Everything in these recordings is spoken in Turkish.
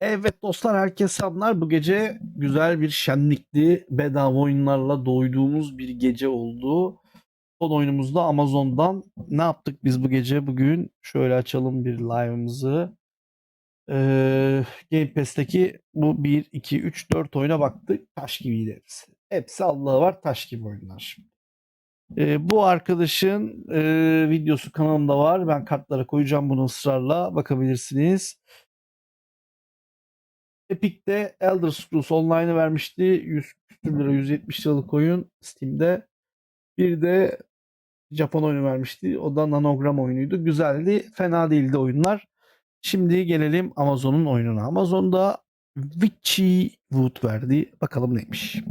Evet dostlar herkese selamlar. Bu gece güzel bir şenlikli bedava oyunlarla doyduğumuz bir gece oldu. Son oyunumuzda Amazon'dan ne yaptık biz bu gece? Bugün şöyle açalım bir live'ımızı. Ee, Game Pass'teki bu 1, 2, 3, 4 oyuna baktık. Taş gibiydi hepsi. Hepsi Allah'ı var taş gibi oyunlar. Ee, bu arkadaşın e, videosu kanalımda var. Ben kartlara koyacağım bunu ısrarla. Bakabilirsiniz. Epic'te Elder Scrolls Online'ı vermişti. 100 küsür lira 170 liralık oyun Steam'de. Bir de Japon oyunu vermişti. O da nanogram oyunuydu. Güzeldi. Fena değildi oyunlar. Şimdi gelelim Amazon'un oyununa. Amazon'da Witchy Wood verdi. Bakalım neymiş.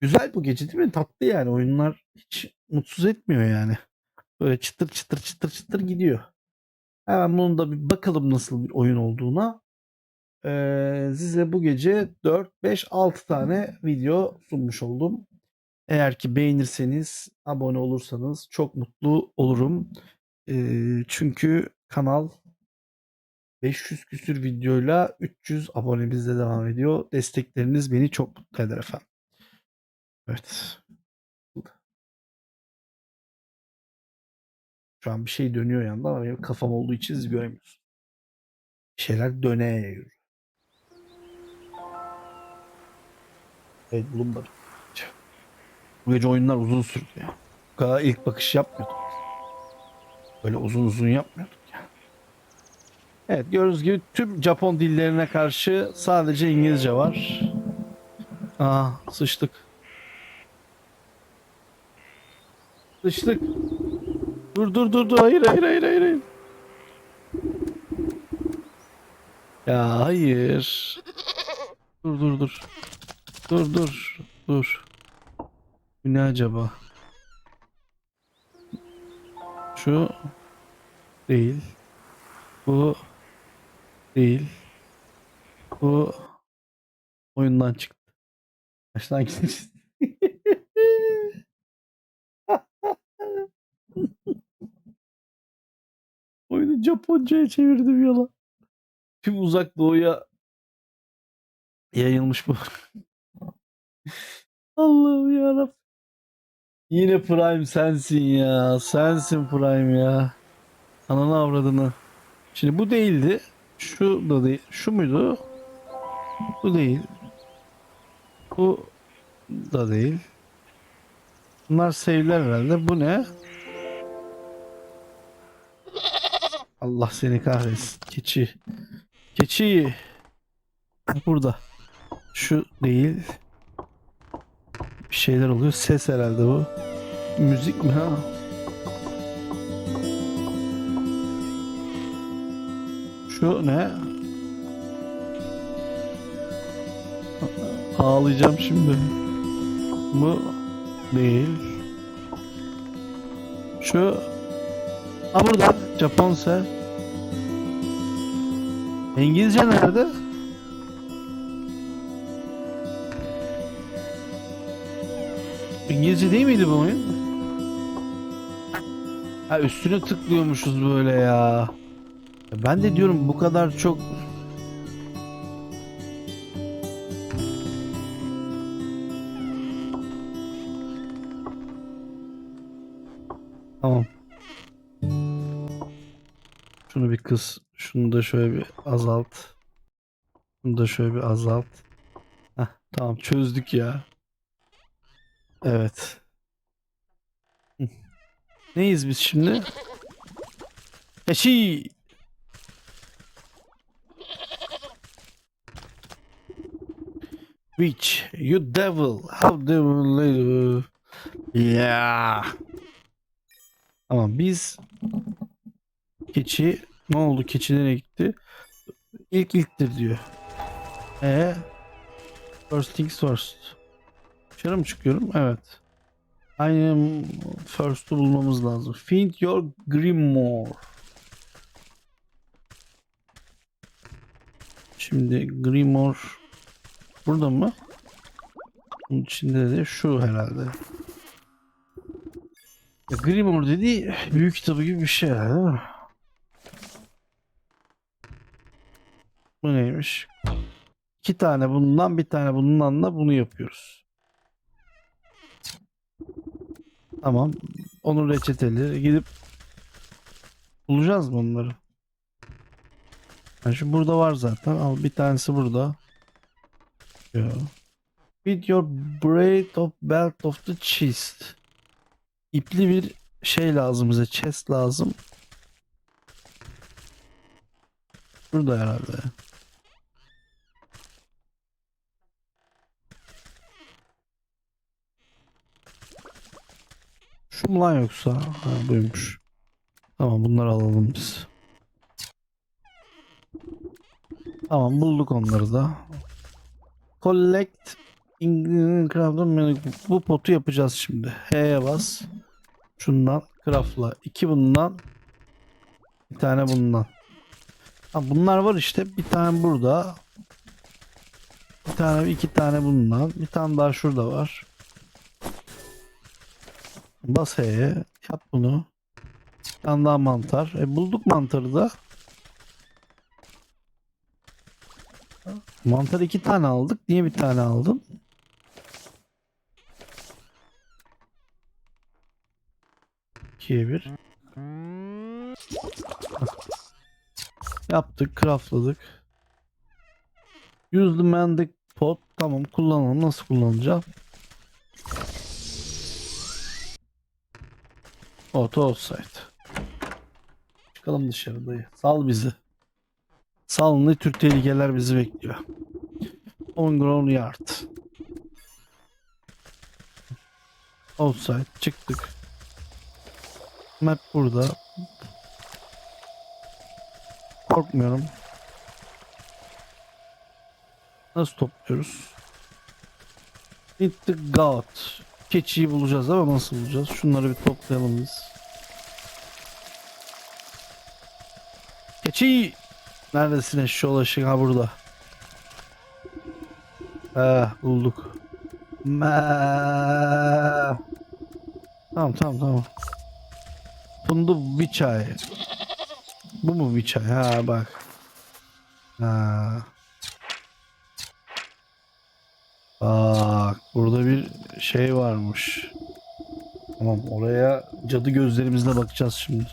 Güzel bu gece değil mi? Tatlı yani. Oyunlar hiç mutsuz etmiyor yani. Böyle çıtır çıtır çıtır çıtır gidiyor. Hemen bunun da bir bakalım nasıl bir oyun olduğuna. Size bu gece 4, 5, 6 tane video sunmuş oldum. Eğer ki beğenirseniz, abone olursanız çok mutlu olurum. Çünkü kanal 500 küsür videoyla 300 abonemizle devam ediyor. Destekleriniz beni çok mutlu eder efendim. Evet. Şu an bir şey dönüyor yanında ama benim kafam olduğu için siz göremiyorsunuz. Bir şeyler dönüyor. Evet Bloomberg. Bu gece oyunlar uzun sürdü ya. Bu kadar ilk bakış yapmıyorduk. Böyle uzun uzun yapmıyorduk ya. Evet gördüğünüz gibi tüm Japon dillerine karşı sadece İngilizce var. Aa sıçtık. Sıçtık. Dur dur dur dur hayır hayır hayır. hayır. Ya hayır. Dur dur dur. Dur dur dur. Bu ne acaba? Şu değil. Bu değil. Bu oyundan çıktı. Baştan gideceğiz. Oyunu Japonca'ya çevirdim yalan. Tüm uzak doğuya yayılmış bu. Allah'ım yarabbim. Yine Prime sensin ya. Sensin Prime ya. Ananı avradını. Şimdi bu değildi. Şu da değil. Şu muydu? Bu değil. Bu da değil. Bunlar save'ler herhalde. Bu ne? Allah seni kahretsin. Keçi. Keçi. Burada. Şu değil. Bir şeyler oluyor. Ses herhalde bu. Müzik mi ha? Şu ne? Ağlayacağım şimdi. Bu değil. Şu Ha burada Japonse. İngilizce nerede? İngilizce değil miydi bu oyun? Ha üstüne tıklıyormuşuz böyle ya. Ben de diyorum bu kadar çok Tamam. Şunu bir kız, şunu da şöyle bir azalt. Şunu da şöyle bir azalt. Heh, tamam çözdük ya. Evet. Neyiz biz şimdi? Eşi. Witch, you devil, how devil. Yeah. Tamam biz keçi ne oldu keçi nereye gitti? İlk ilktir diyor. E first things first. Dışarı mı çıkıyorum? Evet. Aynı first'u bulmamız lazım. Find your grimoire. Şimdi grimoire burada mı? Bunun içinde de şu herhalde. Grimoire dediği büyük kitabı gibi bir şey herhalde değil mi? Bu neymiş? İki tane bundan bir tane bundan da bunu yapıyoruz. Tamam. Onun reçeteleri gidip bulacağız mı onları? Yani şu burada var zaten. Al bir tanesi burada. Yo. With your braid of belt of the chest. İpli bir şey lazım bize. Chest lazım. Burada herhalde. Şu mu lan yoksa? Ha, buymuş. Tamam bunları alalım biz. Tamam bulduk onları da. Collect craft'ın bu potu yapacağız şimdi. H'ye bas. Şundan craft'la. iki bundan. Bir tane bundan. Ha, bunlar var işte. Bir tane burada. Bir tane iki tane bundan. Bir tane daha şurada var. Bas H'ye. Yap bunu. Bir daha mantar. E bulduk mantarı da. Mantar iki tane aldık. Niye bir tane aldım? İkiye bir. Yaptık, craftladık. Use the mending pot. Tamam kullanalım. Nasıl kullanacağım? Auto outside. Çıkalım dışarı dayı. Sal bizi. Sal ne tür tehlikeler bizi bekliyor. On ground yard. Outside. Çıktık. Map burada. Korkmuyorum. Nasıl topluyoruz? Hit the goat. Keçiyi bulacağız ama nasıl bulacağız? Şunları bir toplayalım biz. Keçi! Neredesin eşşoğlu ışık? Ha burada. He bulduk. Me. Tamam tamam tamam. Fundu bir çay. Bu mu bir çay? Ha bak. Ha. Bak burada bir şey varmış. Tamam oraya cadı gözlerimizle bakacağız şimdi.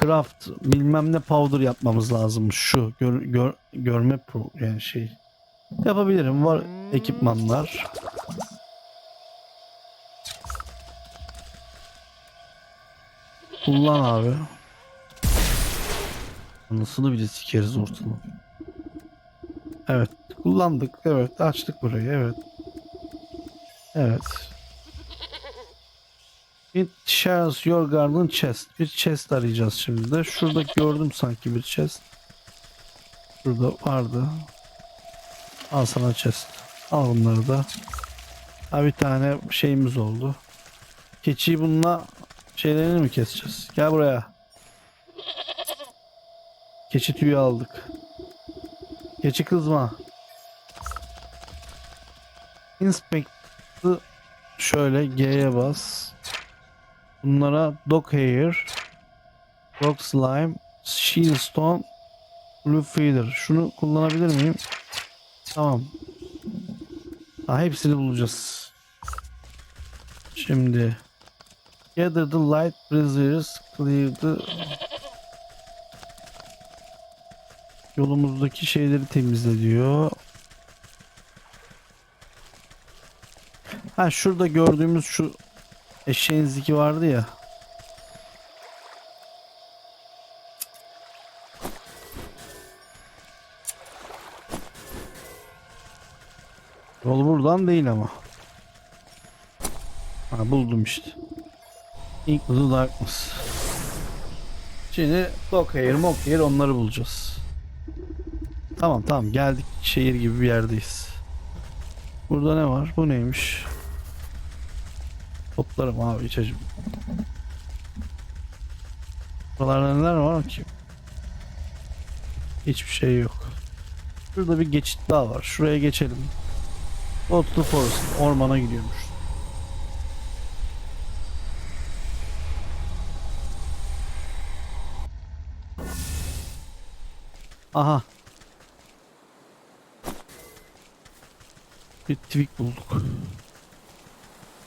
Craft bilmem ne powder yapmamız lazım. Şu gör, gör, görme pro yani şey. Yapabilirim. Var ekipmanlar. Kullan abi. Anasını bile sikeriz ortalığı. Evet. Kullandık. Evet. Açtık burayı. Evet. Evet. It shares your garden chest. Bir chest arayacağız şimdi de. Şurada gördüm sanki bir chest. Şurada vardı. Al sana chest. Al bunları da. Ha bir tane şeyimiz oldu. Keçiyi bununla şeylerini mi keseceğiz? Gel buraya. Keçi tüyü aldık. Keçi kızma. Inspect'ı şöyle G'ye bas. Bunlara dog hair, dog slime, shield stone, blue feeder. Şunu kullanabilir miyim? Tamam. Ha, hepsini bulacağız. Şimdi Gather the light braziers, clear the Yolumuzdaki şeyleri temizle diyor. Ha şurada gördüğümüz şu eşeğin ziki vardı ya. Yol buradan değil ama. Ha buldum işte. Into the darkness. Şimdi Dog Hair, Mock Hair onları bulacağız. Tamam tamam geldik şehir gibi bir yerdeyiz. Burada ne var? Bu neymiş? Toplarım abi içeceğim. Buralarda neler var ki? Hiçbir şey yok. Şurada bir geçit daha var. Şuraya geçelim. Otlu Forest ormana gidiyormuş. Aha. Bir tweak bulduk.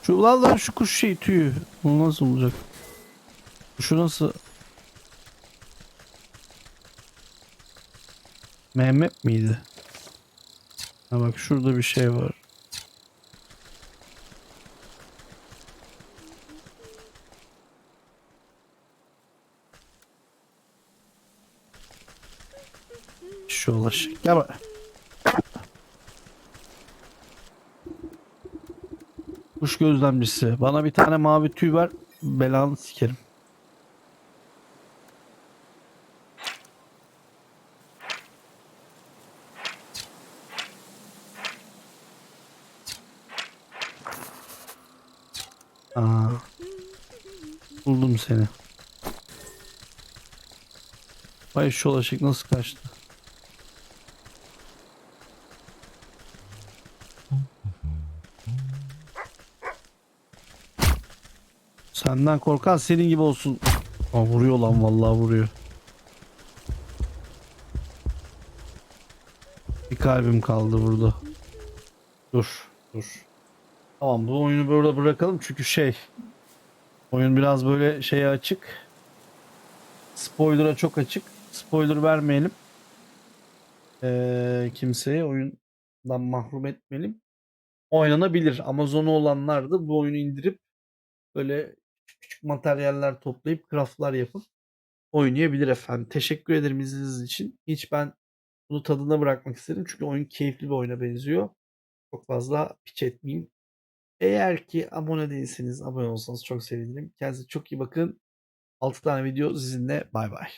Şu lan lan şu kuş şey tüyü. Bu nasıl olacak? Şu nasıl? Mehmet miydi? Ha bak şurada bir şey var. Şu ulaşık. Gel bak. Kuş gözlemcisi. Bana bir tane mavi tüy ver. Belanı sikerim. Aa. Buldum seni. Vay şu ulaşık nasıl kaçtı? Senden korkan senin gibi olsun. Aa, vuruyor lan vallahi vuruyor. Bir kalbim kaldı burada. Dur, dur. Tamam bu oyunu böyle bırakalım çünkü şey oyun biraz böyle şeye açık. Spoiler'a çok açık. Spoiler vermeyelim. Ee, kimseye oyundan mahrum etmeyelim. Oynanabilir. Amazon'u olanlar da bu oyunu indirip böyle küçük materyaller toplayıp craftlar yapıp oynayabilir efendim. Teşekkür ederim izlediğiniz için. Hiç ben bunu tadına bırakmak istedim. Çünkü oyun keyifli bir oyuna benziyor. Çok fazla piç etmeyeyim. Eğer ki abone değilseniz abone olsanız çok sevinirim. Kendinize çok iyi bakın. 6 tane video sizinle bay bay.